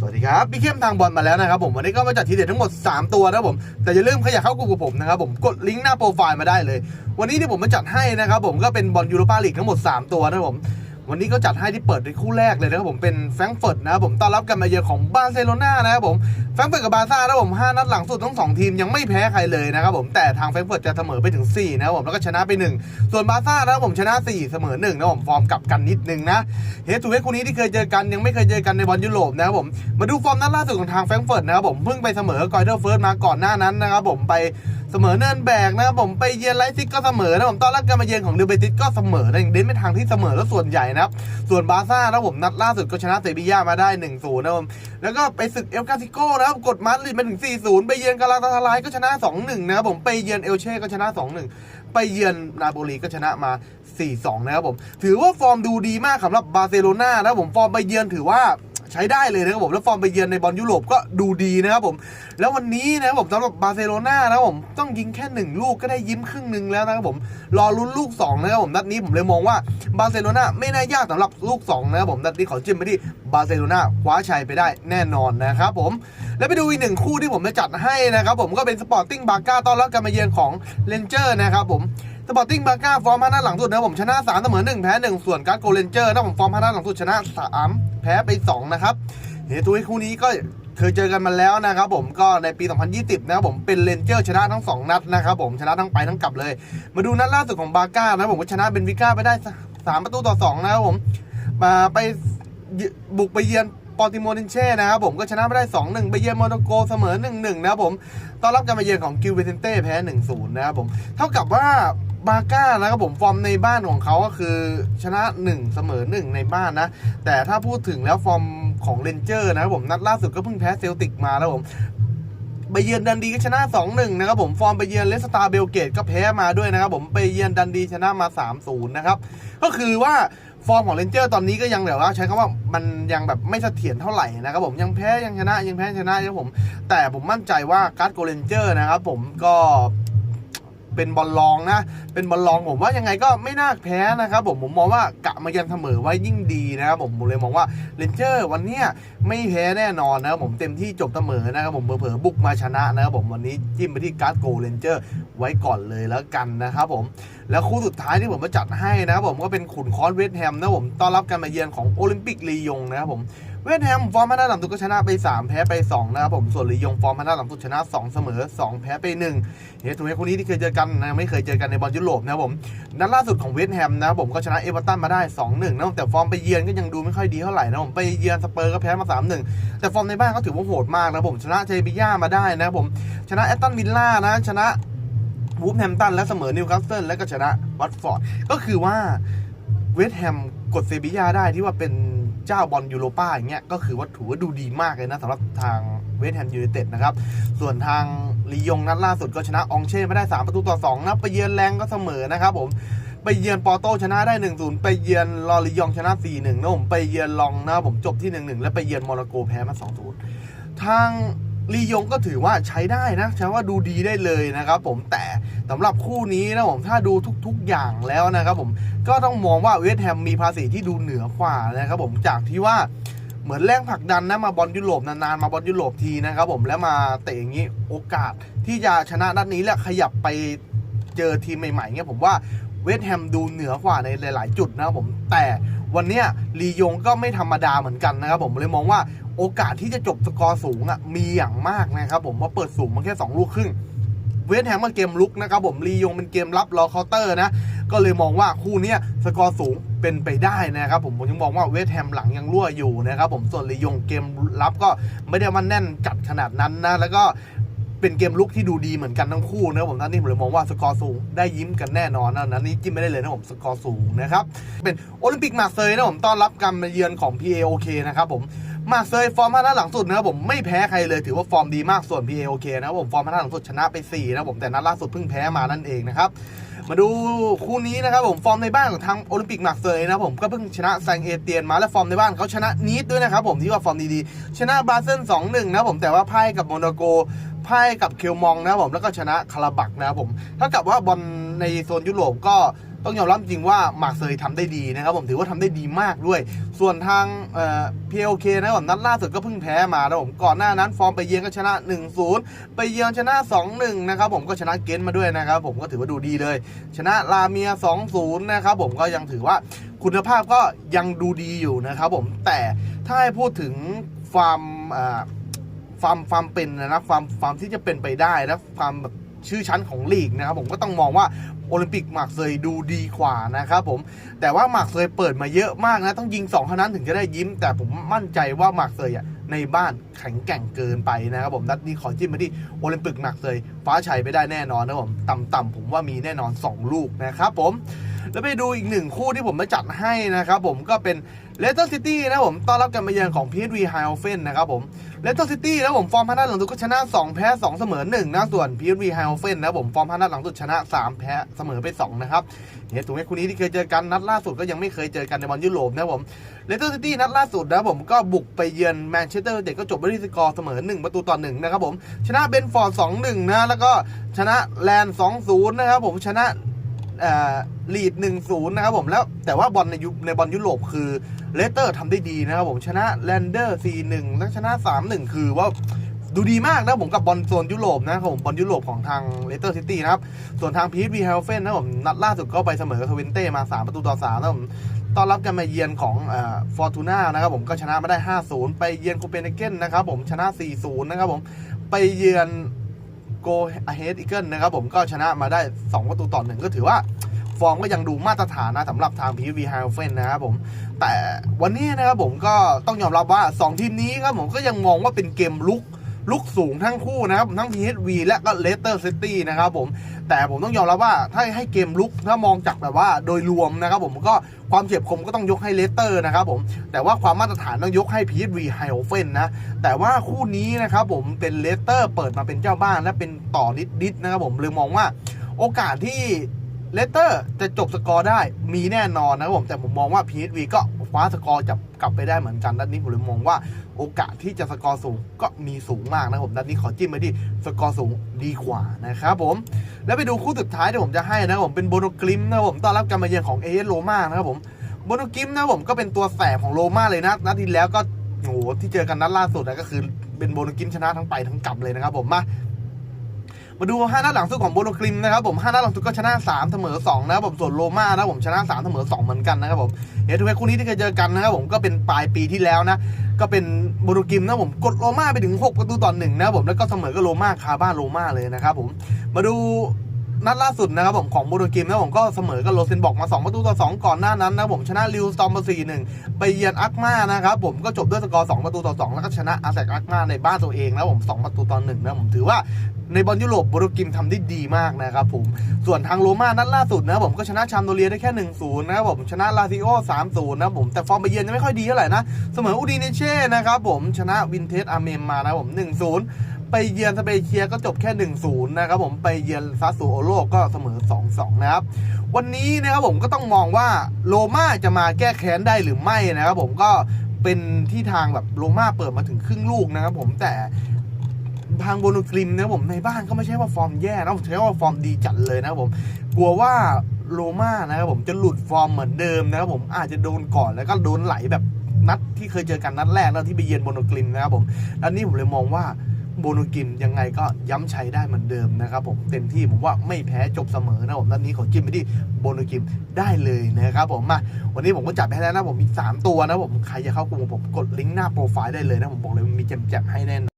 สวัสดีครับพี่เข้มทางบอลมาแล้วนะครับผมวันนี้ก็มาจัดทีเด็ดทั้งหมด 3 ตัวนะครับผมแต่อย่าลืมใครอยากเข้ากลุ่มกับผมนะครับผมกดลิงก์หน้าโปรไฟล์มาได้เลย วันนี้ที่ผมมาจัดให้นะครับผมก็เป็นบอลยูโรปาลีกทั้งหมด 3 ตัวนะครับผม วันนี้ก็จัดให้ที่เปิดในคู่แรกเลยนะครับผมเป็นแฟรงก์เฟิร์ตนะครับผมต้อนรับกันมาเยือนของบาร์เซโลนานะครับผมแฟรงก์เฟิร์ตกับบาร์ซ่านะครับผมห้านัดหลังสุดทั้งสองทีมยังไม่แพ้ใครเลยนะครับผมแต่ทางแฟรงก์เฟิร์ตจะเสมอไปถึง4นะครับผมแล้วก็ชนะไป 1 ส่วนบาร์ซ่านะครับผมชนะ 4 เสมอ1นะครับผมฟอร์มกลับกันนิดนึงนะเฮดทูเฮดคู่นี้ที่เคยเจอกันยังไม่เคยเจอกันในบอลยุโรปนะครับผมมาดูฟอร์มนัดล่าสุดของทางแฟรงก์เฟิร์ตนะครับผมเพิ่งไปเสมอกอยเดอร์เฟิร์สมาก่อนหน้านั้นนะครับผมไป เสมอเนินแบกนะครับผมไปเยือนไลซิกก็เสมอนะผมตอนรับการมาเยือนของเรเบติสก็เสมอนะเน้นไปทางที่เสมอแล้วส่วนใหญ่นะครับส่วนบาซ่านะผมนัดล่าสุดก็ชนะเซบีย่ามาได้1-0นะผมแล้วก็ไปศึกเอลกาซิโก้นะครับกดมาดริดมาถึง 4-0 ไปเยือนกาลาตาทารายก็ชนะ 2-1 นะครับผมไปเยือนเอลเช่ก็ชนะ 2-1 ไปเยือนนาโปลีก็ชนะมา 4-2 นะครับผม ถือว่าฟอร์มดูดีมากสำหรับบาร์เซโลนานะครับผมฟอร์มไปเยือนถือว่า ใช้ได้เลยนะครับผมแล้วฟอร์มไปเยือนในบอลยุโรปก็ดูดีนะครับผม แล้ววันนี้นะครับผมสำหรับบาร์เซโลนานะครับผมต้องยิงแค่หนึ่งลูกก็ได้ยิ้มครึ่งหนึ่งแล้วนะครับผมรอลุ้นลูกสองนะครับผมนัดนี้ผมเลยมองว่าบาร์เซโลนาไม่น่ายากสำหรับลูกสองนะครับผมนัดนี้ขอจิ้มไปที่บาร์เซโลนาคว้าชัยไปได้แน่นอนนะครับผมแล้วไปดูอีกหนึ่งคู่ที่ผมจะจัดให้นะครับผมก็เป็นสปอร์ติ้งบาร์ก้าต้อนรับการมาเยือนของเลนเจอร์นะครับผม สปอร์ติ้งบาร์ก้าฟอร์มห้านัดหลังสุดนะผมชนะ3เสมอ1แพ้1ส่วนการ์ดโกเลนเจอร์นะผมฟอร์มห้านัดหลังสุดชนะ3แพ้ไป2นะครับเฮตัวคู่นี้ก็เคยเจอกันมาแล้วนะครับผมก็ในปี 2020 นะครับผมเป็นเลนเจอร์ชนะทั้ง 2 นัดนะครับผมชนะทั้งไปทั้งกลับเลย มาดูนัดล่าสุดของบาร์ก้านะผมก็ชนะเบนฟิก้าไปได้ 3 ประตูต่อ 2 นะครับผมมาไปบุกไปเยือนปอร์ติโมเนเช่นะครับผมก็ชนะไปได้ 2-1 ไปเยือนโมนาโกเสมอ 1-1 นะครับผมต้อนรับการมาเยือนของกิวเวเซนเต้แพ้ 1-0 นะครับผมเท่ากับว่า บาก้านะครับผมฟอร์มในบ้านของเขาก็คือชนะ 1 เสมอ 1 ในบ้านนะ แต่ถ้าพูดถึงแล้วฟอร์มของเลนเจอร์นะครับผมนัดล่าสุดก็เพิ่งแพ้เซลติกมาแล้วผมไปเยือนดันดีก็ชนะ 2-1 นะครับผมฟอร์มไปเยือนเลสตาร์เบลเกตก็แพ้มาด้วยนะครับผมไปเยือนดันดีชนะมา 3-0 นะครับ ก็คือว่าฟอร์มของเลนเจอร์ตอนนี้ก็ยังแบบว่าใช้คำว่ามันยังแบบไม่เสถียรเท่าไหร่นะครับผมยังแพ้ยังชนะยังแพ้ชนะครับผม แต่ผมมั่นใจว่าการ์ดโกเลนเจอร์นะครับผมก็ เป็นบอลลองนะ เป็นบอลลองผมว่ายังไงก็ไม่น่าแพ้นะครับผมผมมองว่ากะมายันเสมอไว้ยิ่งดีนะครับผมผมเลยมองว่าเลนเจอร์วันนี้ไม่แพ้แน่นอนนะครับผมเต็มที่จบเสมอนะครับผมเผลอๆบุกมาชนะนะครับผมวันนี้จิ้มไปที่การ์ดโกเลนเจอร์ไว้ก่อนเลยแล้วกันนะครับผมแล้วคู่สุดท้ายที่ผมมาจัดให้นะครับผมก็เป็นขุนคอนเวสแฮมนะครับผมต้อนรับการมาเยือนของโอลิมปิกลียงนะครับผม เวสต์แฮมฟอร์มพันธะหลังสุดก็ชนะไป 3 แพ้ไป 2 นะครับผม ส่วนลียงฟอร์มพันธะหลังสุดชนะ 2 เสมอ 2 แพ้ไป1เฮ้ยถูกไหมคู่นี้ที่เคยเจอกันนะไม่เคยเจอกันในบอลยุโรปนะครับผมนัดล่าสุดของเวสต์แฮมนะครับผมก็ชนะเอเวอร์ตันมาได้ 2-1นะครับแต่ฟอร์มไปเยือนก็ยังดูไม่ค่อยดีเท่าไหร่นะผมไปเยือนสเปอร์ก็แพ้มา 3-1 แต่ฟอร์มในบ้านก็ถือว่าโหดมากนะผมชนะเจบิย่ามาได้นะครับผมชนะแอตตันวิลล่านะชนะวูฟแฮมตันและเสมอนิวคาสเซิลและก็ชนะวัตฟอร์ดก็คือว่าเวสต์แฮมกดเซบียาได้ที่ว่าเป็น เจ้าบอลยูโรป้าอย่างเงี้ยก็คือว่าถือว่าดูดีมากเลยนะสำหรับทางเวสต์แฮมยูไนเต็ดนะครับ ส่วนทางลียงนัดล่าสุดก็ชนะอองเช่ไม่ได้ 3 ประตูต่อ2นะไปเยือนแรงก็เสมอนะครับผมไปเยือนปอโตชนะได้ 1-0 ไปเยือนลอริยองชนะ 4-1นะผมไปเยือนลองนะผมจบที่ 1-1 แล้วไปเยือนโมนาโกแพ้มา 2-0 ทางลียงก็ถือว่าใช้ได้นะใช้ว่าดูดีได้เลยนะครับผมแต่ สำหรับคู่นี้นะผมถ้าดูทุกๆอย่างแล้วนะครับผมก็ต้องมองว่าเวสต์แฮมมีภาษีที่ดูเหนือกว่านะครับผมจากที่ว่าเหมือนแรงผลักดันนะมาบอลยุโรปนานๆมาบอลยุโรปทีนะครับผมแล้วมาเตะอย่างนี้โอกาสที่จะชนะนัดนี้และขยับไปเจอทีมใหม่ๆเงี้ยผมว่าเวสต์แฮมดูเหนือกว่าในหลาย ๆ จุดนะครับผมแต่วันนี้ลียงก็ไม่ธรรมดาเหมือนกันนะครับผมเลยมองว่าโอกาสที่จะจบสกอร์สูงอะมีอย่างมากนะครับผมเพราะเปิดสูงมาแค่ 2 ลูกครึ่ง เวสแฮมมาเกมลุกนะครับผมลียงเป็นเกมรับรอเคาน์เตอร์นะก็เลยมองว่าคู่นี้สกอร์สูงเป็นไปได้นะครับผมผมยังมองว่าเวสแฮมหลังยังรั่วอยู่นะครับผมส่วนลียงเกมรับก็ไม่ได้มาแน่นจัดขนาดนั้นนะแล้วก็เป็นเกมลุกที่ดูดีเหมือนกันทั้งคู่นะผมท่านนี้ผมเลยมองว่าสกอร์สูงได้ยิ้มกันแน่นอนนะนั้นนี้จิ้มไม่ได้เลยนะผมสกอร์สูงนะครับเป็นโอลิมปิกมาเซย์นะผมต้อนรับการมาเยือนของ PAOK นะครับผม มาเซยฟอร์มพันหลังสุดนะครับผมไม่แพ้ใครเลยถือว่าฟอร์มดีมากส่วน PA โอเคนะครับผมฟอร์มพันหลังสุดชนะไป4นะผมแต่นัดล่าสุดเพิ่งแพ้มานั่นเองนะครับมาดูคู่นี้นะครับผมฟอร์มในบ้านของทางโอลิมปิกมาเซยนะผมก็เพิ่งชนะแซงเอเตียนมาและฟอร์มในบ้านเขาชนะนีดด้วยนะครับผมที่ว่าฟอร์มดีๆชนะบาเซน2-1นะครับผมแต่ว่าพ่ายกับโมนาโกพ่ายกับเคลมองนะผมแล้วก็ชนะคาราบักนะครับผมเท่ากับว่าบอลในโซนยุโรปก็ ต้องยอมรับจริงว่ามาร์เซยทำได้ดีนะครับผมถือว่าทำได้ดีมากด้วย ส่วนทางเอ่อ PLK นะครับผมนัดล่าสุดก็เพิ่งแพ้มานะครับผมก่อนหน้านั้นฟอร์มไปเยือนก็ชนะ 1-0 ไปเยือนชนะ 2-1 นะครับผมก็ชนะเกนมาด้วยนะครับผมก็ถือว่าดูดีเลย ชนะลาเมีย 2-0 นะครับผมก็ยังถือว่าคุณภาพก็ยังดูดีอยู่นะครับผมแต่ถ้าให้พูดถึงฟาร์มอ่าฟาร์มฟาร์มเป็นนะฟาร์มฟาร์มที่จะเป็นไปได้นะฟาร์มแบบ ชื่อชั้นของลีกนะครับผมก็ต้องมองว่าโอลิมปิกหมากเซยดูดีกว่านะครับผมแต่ว่าหมากเซยเปิดมาเยอะมากนะต้องยิง2เท่านั้นถึงจะได้ยิ้ม แต่ผมมั่นใจว่าหมากเซยอะในบ้านแข็งแกร่งเกินไปนะครับผมนัดนี้ขอจิ้มมาที่โอลิมปิกหมากเซยฟ้าชัยไปได้แน่นอนนะครับผมต่ำๆผมว่ามีแน่นอน 2 ลูกนะครับผม แล้วไปดูอีกหนึ่งคู่ที่ผมมาจัดให้นะครับผมก็เป็นเลสเตอร์ซิตี้นะผมต้อนรับการมาเยือนของ PSV h i เฟนนะครับผมเลสเตอร์ซิตี้นะครับผมฟอร์มพันนัดหลังสุดก็ชนะ 2 แพ้ 2 เสมอ 1 นะส่วน PSV h i เฟนนะครับผมฟอร์มพันนัดหลังสุดชนะ 3 แพ้เสมอไป 2 นะครับเนี่ยถูกไหมคู่นี้ที่เคยเจอกันนัดล่าสุดก็ยังไม่เคยเจอกันในบอลยุโรปนะผมเลสเตอร์ซิตี้นัดล่าสุดนะผมก็บุกไปเยือนแมนเชสเตอร์เด็กก็จบด้วยสกอร์เสมอ 1 ประตูต่อ1นะครับผมชนะเบนฟอร์ด2-1นะแล้วก็ชนะแลนด์2-0นะครับผมชนะ ลีด1-0นย์นะครับผมแล้วแต่ว่าบอลในยุในบอลยุโรปคือเลสเตอร์ทำได้ดีนะครับผมชนะแลนเดอร์4-1แล้วชนะ3-1คือว่าดูดีมากนะผมกับบอลโซนยุโรปนะครับผมบอลยุโรปของทางเลสเตอร์ซิตี้นะครับ ส่วนทางพีทวีเฮลเฟนนะครับผมนัดล่าสุดก็ไปเสมอกับทวินเต้มา 3 ประตูต่อ3นะครับผมต้อนรับกันมาเยือนของฟอร์ตูน่านะครับผมก็ชนะมาได้ 5-0 ไปเยือนโคเปนเฮเกนนะครับผมชนะ 4-0 นะครับผมไปเยือน โกเฮดอีเกิลนะครับผมก็ชนะมาได้ 2 ประตูต่อหนึ่งก็ถือว่าฟอร์มก็ยังดูมาตรฐานนะสำหรับทาง PV h i l f e n นะครับผมแต่วันนี้นะครับผมก็ต้องยอมรับว่า 2 ทีมนี้ครับผมก็ยังมองว่าเป็นเกมลุก ลุกสูงทั้งคู่นะครับ ทั้ง PSV และก็ Leicester City นะครับผม แต่ผมต้องยอมรับว่าถ้าให้เกมลุกถ้ามองจากแบบว่าโดยรวมนะครับผมก็ความเฉียบคมก็ต้องยกให้เลสเตอร์นะครับผม แต่ว่าความมาตรฐานต้องยกให้ PSV h i l f e n นะ แต่ว่าคู่นี้นะครับผมเป็นเลสเตอร์เปิดมาเป็นเจ้าบ้านและเป็นต่อนิดๆนะครับผมเลยมองว่าโอกาสที่เลสเตอร์จะจบสกอร์ได้มีแน่นอนนะครับผม แต่ผมมองว่า PSV ก็ คว้าสกอร์จับกลับไปได้เหมือนกันด้านนี้ผมเลยมองว่าโอกาสที่จะสกอร์สูงก็มีสูงมากนะครับผมด้านนี้ขอจิ้มไปที่สกอร์สูงดีกว่านะครับผมแล้วไปดูคู่สุดท้ายที่ผมจะให้นะครับผมเป็นโบโนกริมนะครับผมต้อนรับการมาเยือนของเอเอสโรมานะครับผมโบโนกริมนะครับผมก็เป็นตัวแสบของโรมาเลยนะนัดที่แล้วก็โอ้โหที่เจอกันนัดล่าสุดนะก็คือเป็นโบโนกริมชนะทั้งไปทั้งกลับเลยนะครับผมมา มาดู5นัดหลังสุดของโบโลกริมนะครับผม5นัดหลังสุดก็ชนะ 3 เสมอ 2 นะครับผมส่วนโรม่านะผมชนะ 3 เสมอ 2 เหมือนกันนะครับผมเฮทูเวคู่นี้ที่เคยเจอกันนะครับผมก็เป็นปลายปีที่แล้วนะก็เป็นโบโลกริมนะผมกดโรม่าไปถึง 6 ประตูต่อหนึ่งนะครับผมแล้วก็เสมอกับโรม่าคาบ้านโรม่าเลยนะครับผมมาดู นัดล่าสุดนะครับผมของโบโลกริมนะผมก็เสมอกับโรเซนบอกมา 2 ประตูต่อ 2 ก่อนหน้านั้นนะผมชนะลิวสตอมมา4-1 ไปเยือนอักมานะครับผมก็จบด้วยสกอร์ 2 ประตูต่อ 2 แล้วก็ชนะอาแซกอักมาในบ้านตัวเองนะผม 2 ประตูต่อ1นะผมถือว่าในบอลยุโรปโบโรกิมทำได้ดีมากนะครับผม ส่วนทางโรม่านัดล่าสุดนะผมก็ชนะชามโนเลียได้แค่ 1-0 นะครับผม ชนะลาซิโอ3-0 นะครับผม แต่ฟอร์มไปเยือนยังไม่ค่อยดีเท่าไหร่นะ เสมออูดีเนเช่นะครับผมชนะวินเทสอาเมมมานะครับผม 1-0 ไปเยือนสเปเชียก็จบแค่ 1-0 นะครับผมไปเยือนซาสูโอโลก็เสมอ 2-2 นะครับ วันนี้นะครับผมก็ต้องมองว่าโรม่าจะมาแก้แค้นได้หรือไม่นะครับผมก็เป็นที่ทางแบบโรม่าเปิดมาถึงครึ่งลูกนะครับผมแต่ทางโบนูกริมนะครับผมในบ้านก็ไม่ใช่ว่าฟอร์มแย่นะผมใช้ว่าฟอร์มดีจัดเลยนะครับผมกลัวว่าโรม่านะครับผมจะหลุดฟอร์มเหมือนเดิมนะครับผมอาจจะโดนก่อนแล้วก็โดนไหลแบบนัดที่เคยเจอกันนัดแรกแล้วที่ไปเยือนโบนูกริมนะครับผมอันนี้ผมเลยมองว่า โบนูกิมยังไงก็ย้ำใช้ได้เหมือนเดิมนะครับผมเต็มที่ผมว่าไม่แพ้จบเสมอนะผมนัดนี้ขอจิ้มไปที่โบนูกิมได้เลยนะครับผมมาวันนี้ผมก็จัดไปให้แล้วนะผมมีสามตัวนะผมใครจะเข้ากลุ่มผมกดลิงก์หน้าโปรไฟล์ได้เลยนะผมบอกเลยมันมีแจมๆให้แน่น